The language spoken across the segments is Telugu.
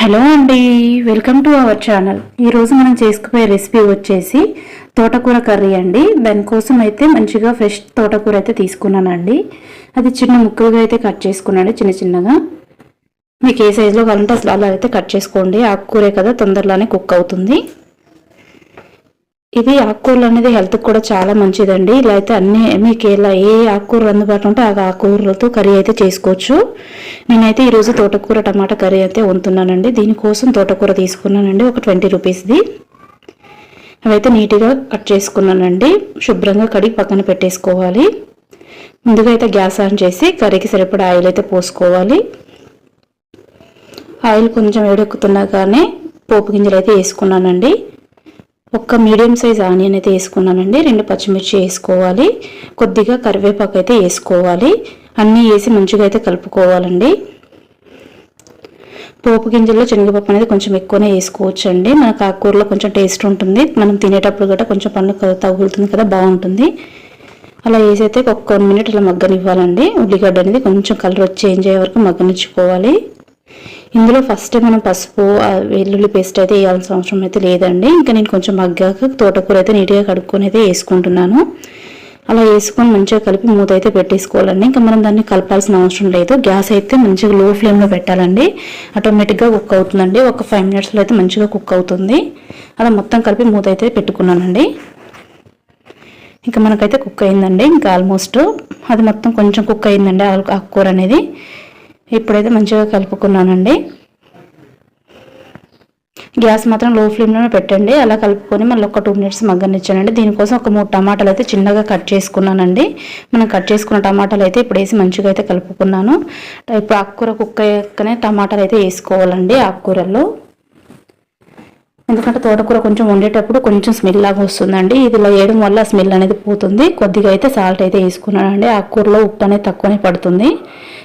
హలో అండి వెల్కమ్ టు అవర్ ఛానల్. ఈరోజు మనం చేసుకుపోయే రెసిపీ వచ్చేసి తోటకూర కర్రీ అండి. దానికోసం అయితే మంచిగా ఫ్రెష్ తోటకూర అయితే తీసుకున్నానండి. అది చిన్న ముక్కలుగా అయితే కట్ చేసుకున్నాను చిన్న చిన్నగా. మీకు ఏ సైజులో కావాలంటే అసలు అలా అయితే కట్ చేసుకోండి. ఆకుకూరే కదా తొందరలోనే కుక్ అవుతుంది. ఇది ఆకుకూరలు అనేది హెల్త్కి కూడా చాలా మంచిదండి. ఇలా అయితే అన్ని మీకు ఎలా ఏ ఆకుకూరలు అందుబాటులో ఉంటే ఆ ఆకుకూరలతో కర్రీ అయితే చేసుకోవచ్చు. నేనైతే ఈరోజు తోటకూర టమాటా కర్రీ అయితే వండుతున్నానండి. దీనికోసం తోటకూర తీసుకున్నానండి. ఒక ట్వంటీ రూపీస్ది అవైతే నీట్గా కట్ చేసుకున్నానండి. శుభ్రంగా కడిగి పక్కన పెట్టేసుకోవాలి. ముందుగా అయితే గ్యాస్ ఆన్ చేసి కర్రీకి సరిపడా ఆయిల్ అయితే పోసుకోవాలి. ఆయిల్ కొంచెం వేడెక్కుతున్నా కానీ పోపు గింజలు అయితే వేసుకున్నానండి. ఒక్క మీడియం సైజ్ ఆనియన్ అయితే వేసుకున్నానండి. రెండు పచ్చిమిర్చి వేసుకోవాలి. కొద్దిగా కరివేపాకు అయితే వేసుకోవాలి. అన్నీ వేసి మంచిగా అయితే కలుపుకోవాలండి. పోపు గింజల్లో శనగపప్పు అనేది కొంచెం ఎక్కువనే వేసుకోవచ్చండి. మనకు ఆకుకూరలో కొంచెం టేస్ట్ ఉంటుంది. మనం తినేటప్పుడు కూడా కొంచెం పన్ను తగులుతుంది కదా బాగుంటుంది. అలా వేసి అయితే ఒక కొన్ని మినిట్ ఇలా మగ్గనివ్వాలండి. ఉల్లిగడ్డ అనేది కొంచెం కలర్ చేంజ్ అయ్యే వరకు మగ్గనిచ్చుకోవాలి. ఇందులో ఫస్ట్ మనం పసుపు వెల్లుల్లి పేస్ట్ అయితే వేయాల్సిన అవసరం అయితే లేదండి. ఇంకా నేను కొంచెం మగ్గాక తోటకూర అయితే నీట్గా కడుక్కొని అయితే వేసుకుంటున్నాను. అలా వేసుకొని మంచిగా కలిపి మూత అయితే పెట్టేసుకోవాలండి. ఇంకా మనం దాన్ని కలపాల్సిన అవసరం లేదు. గ్యాస్ అయితే మంచిగా లో ఫ్లేమ్లో పెట్టాలండి ఆటోమేటిక్గా కుక్ అవుతుందండి. ఒక ఫైవ్ మినిట్స్లో అయితే మంచిగా కుక్ అవుతుంది. అలా మొత్తం కలిపి మూత అయితే పెట్టుకున్నానండి. ఇంకా మనకైతే కుక్ అయిందండి. ఇంకా ఆల్మోస్ట్ అది మొత్తం కొంచెం కుక్ అయిందండి. ఆకుకూర అనేది. ఇప్పుడైతే మంచిగా కలుపుకున్నానండి. గ్యాస్ మాత్రం లో ఫ్లేమ్లోనే పెట్టండి. అలా కలుపుకొని మళ్ళీ ఒక టూ మినిట్స్ మగ్గనిచ్చానండి. దీనికోసం ఒక మూడు టమాటాలు అయితే చిన్నగా కట్ చేసుకున్నానండి. మనం కట్ చేసుకున్న టమాటాలు అయితే ఇప్పుడు వేసి మంచిగా అయితే కలుపుకున్నాను. ఇప్పుడు ఆకుకూర కుక్క టమాటాలు అయితే వేసుకోవాలండి ఆకుకూరల్లో. ఎందుకంటే తోటకూర కొంచెం వండేటప్పుడు కొంచెం స్మెల్ లాగా వస్తుందండి. ఇది ఇలా వేయడం వల్ల స్మెల్ అనేది పోతుంది. కొద్దిగా అయితే సాల్ట్ అయితే వేసుకున్నానండి. ఆ కూరలో ఉప్పు అనేది తక్కువనే పడుతుంది.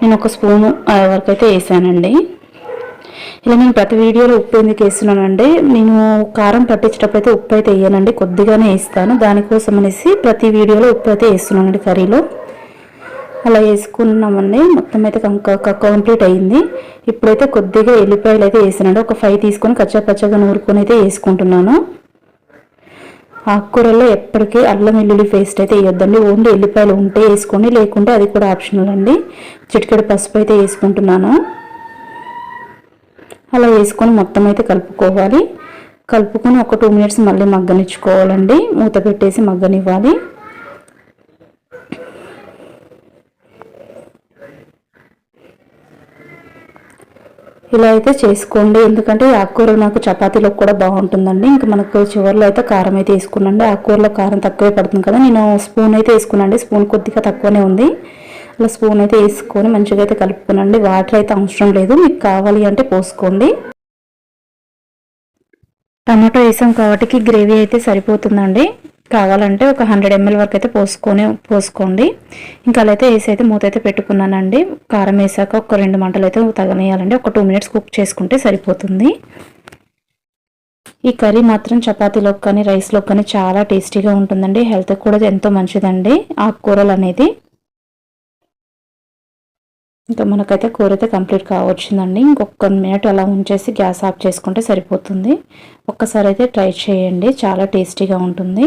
నేను ఒక స్పూను వరకు అయితే వేసానండి. ఇలా నేను ప్రతి వీడియోలో ఉప్పు ఎందుకు వేస్తున్నానండి నేను కారం పట్టించేటప్పుడు అయితే ఉప్పు అయితే వేయనండి. కొద్దిగానే వేస్తాను. దానికోసం అనేసి ప్రతి వీడియోలో ఉప్పు అయితే వేస్తున్నానండి కర్రీలో. అలా వేసుకున్నామండి. మొత్తం అయితే కంప్లీట్ అయింది. ఇప్పుడైతే కొద్దిగా ఎల్లిపాయలు అయితే వేసినాడు. ఒక ఫైవ్ తీసుకొని కచ్చపచ్చగా నూరుకొని అయితే వేసుకుంటున్నాను. ఆకుకూరలో ఎప్పటికీ అల్లం వెల్లుల్లి పేస్ట్ అయితే వేయొద్దండి. ఓన్లీ ఎల్లిపాయలు ఉంటే వేసుకోండి. లేకుంటే అది కూడా ఆప్షనల్ అండి. చిటికెడు పసుపు అయితే వేసుకుంటున్నాను. అలా వేసుకొని మొత్తం అయితే కలుపుకోవాలి. కలుపుకొని ఒక టూ మినిట్స్ మళ్ళీ మగ్గనిచ్చుకోవాలండి. మూత పెట్టేసి మగ్గనివ్వాలి. ఇలా అయితే చేసుకోండి. ఎందుకంటే ఆకుకూర నాకు చపాతీలో కూడా బాగుంటుందండి. ఇంకా మనకు చివరిలో అయితే కారం అయితే వేసుకున్నాండి ఆకుకూరలో కారం తక్కువే పడుతుంది కదా. నేను స్పూన్ అయితే వేసుకున్నాండి స్పూన్ కొద్దిగా తక్కువనే ఉంది. అలా స్పూన్ అయితే వేసుకొని మంచిగా అయితే కలుపుకునండి వాటర్ అయితే అవసరం లేదు. మీకు కావాలి అంటే పోసుకోండి. టమాటో వేసాం కాబట్టి గ్రేవీ అయితే సరిపోతుందండి. కావాలంటే ఒక హండ్రెడ్ ఎంఎల్ వరకు అయితే పోసుకొని పోసుకోండి. ఇంకా అలా అయితే వేసి అయితే మూత అయితే పెట్టుకున్నానండి. కారం వేసాక ఒక రెండు మంటలు అయితే తగనేయాలండి. ఒక టూ మినిట్స్ కుక్ చేసుకుంటే సరిపోతుంది. ఈ కర్రీ మాత్రం చపాతీలోకి కానీ రైస్లోకి కానీ చాలా టేస్టీగా ఉంటుందండి. హెల్త్కి కూడా ఎంతో మంచిదండి. ఆకుకూరలు అనేది. ఇంకా మనకైతే కూర అయితే కంప్లీట్ కావచ్చిందండి. ఇంకొక మినిట్ అలా ఉంచేసి గ్యాస్ ఆఫ్ చేసుకుంటే సరిపోతుంది. ఒక్కసారి అయితే ట్రై చేయండి. చాలా టేస్టీగా ఉంటుంది.